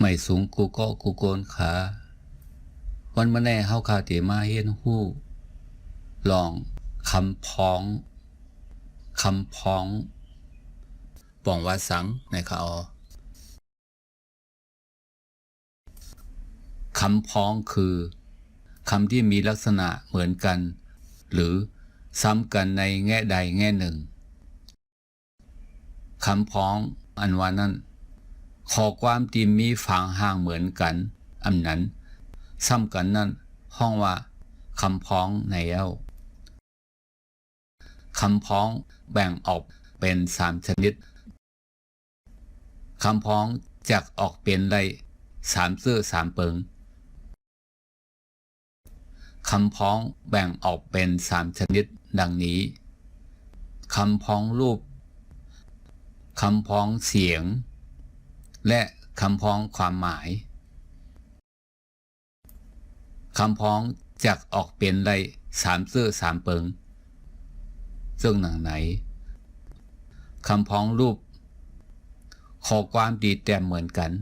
ไม่สูงกูก็กูโกนขาวันมาแน่เฮาคาเตมาเฮียนฮู้ลองคำพ้องคำพ้องป่องว่าสังในคาออคำพ้องคือคำที่มีลักษณะเหมือนกัน หรือซ้ำกันในแง่ใดแง่หนึ่งคำพ้องอันว่านั้น ขอความที่มีฝังห่างเหมือนกันอันนั้นซ้ำกันนั้นห้องว่าคำพ้องในเย้าคำพ้องแบ่งออกเป็นสามชนิดคำพ้องจักออกเป็นได้สามซื่อสามเปิงคำพ้องแบ่งออกเป็นสามชนิดดังนี้คำพ้องรูปคำพ้องเสียง และคำพ้องความหมาย คำพ้องจักออกเป็นได้สามซื่อสามเปิง ซึ่งหนังไหน คำพ้องรูป ขอความดีแต่เหมือนกัน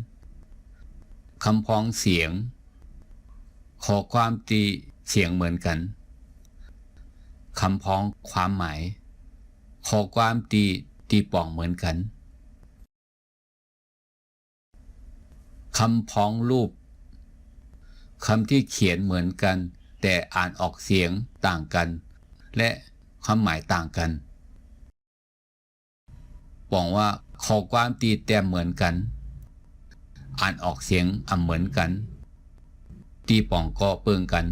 คำพ้องเสียง ขอความตีเสียงเหมือนกัน คำพ้องความหมาย ขอความตีตีป่องเหมือนกัน คำพ้องรูปคำที่เขียนเหมือนกัน แต่อ่านออกเสียงต่างกัน และความหมายต่างกันบอกว่าขอความตีแต้มเหมือนกัน อ่านออกเสียงอ่ำเหมือนกัน ตีป่องก็เปิงกัน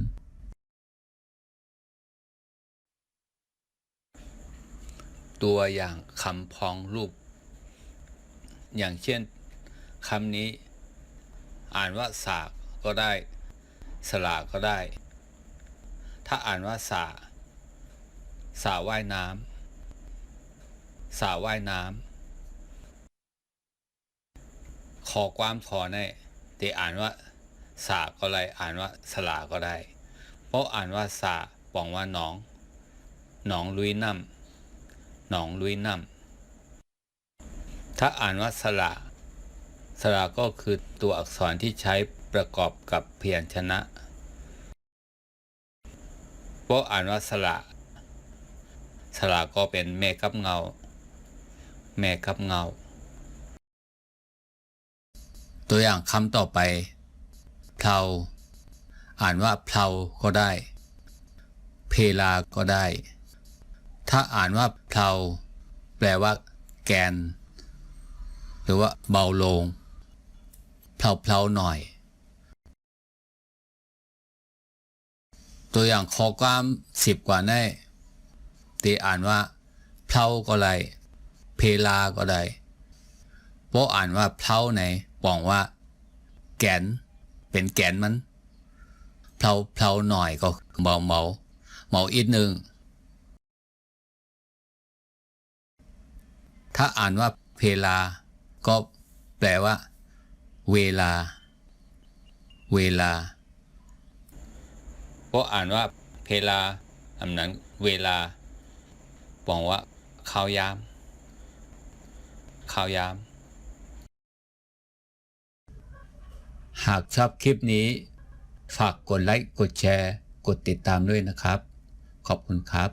ตัวอย่างคำพ้องรูป อย่างเช่นคำนี้ อ่านว่าสากก็ได้ สลาก็ได้ ถ้าอ่านว่าสาสาว่ายน้ำสาว่ายน้ำขอความขอในแต่อ่านว่าสาก็ได้อ่านว่าสลาก็ได้ เพราะอ่านว่าสาปองว่าหนองหนองลุยน้ำหนองลุยน้ำถ้าอ่านว่าสละ สระก็คือตัวอักษรที่ใช้ประกอบกับเพียรชนะเพราะอ่านว่าสละสระก็เป็นแม่กับเงา แม่กับเงา ตัวอย่างคำต่อไปเพลาอ่านว่าเพลาก็ได้ เพลาก็ได้ ถ้าอ่านว่าเพลาแปลว่า แกน หรือว่าเบาลง เพลาๆหน่อย ตัวอย่างข้อความสิบกว่าแน่ตีอ่านว่าเพลาก็ได้เพลาก็ได้เพราะอ่านว่าเพลาไหนบอกว่า แกน เป็นแกนมันเพลาเพลาหน่อยก็เบาเมาเมาอีกหนึ่งถ้าอ่านว่าเพลา ก็แปลว่า เวลา เวลา เพราะอ่านว่าเพลาอันนั้นเวลาบอกว่าข้าวยามข้าวยาม หากชอบคลิปนี้ ฝากกดไลค์ กดแชร์ กดติดตามด้วยนะครับ ขอบคุณครับ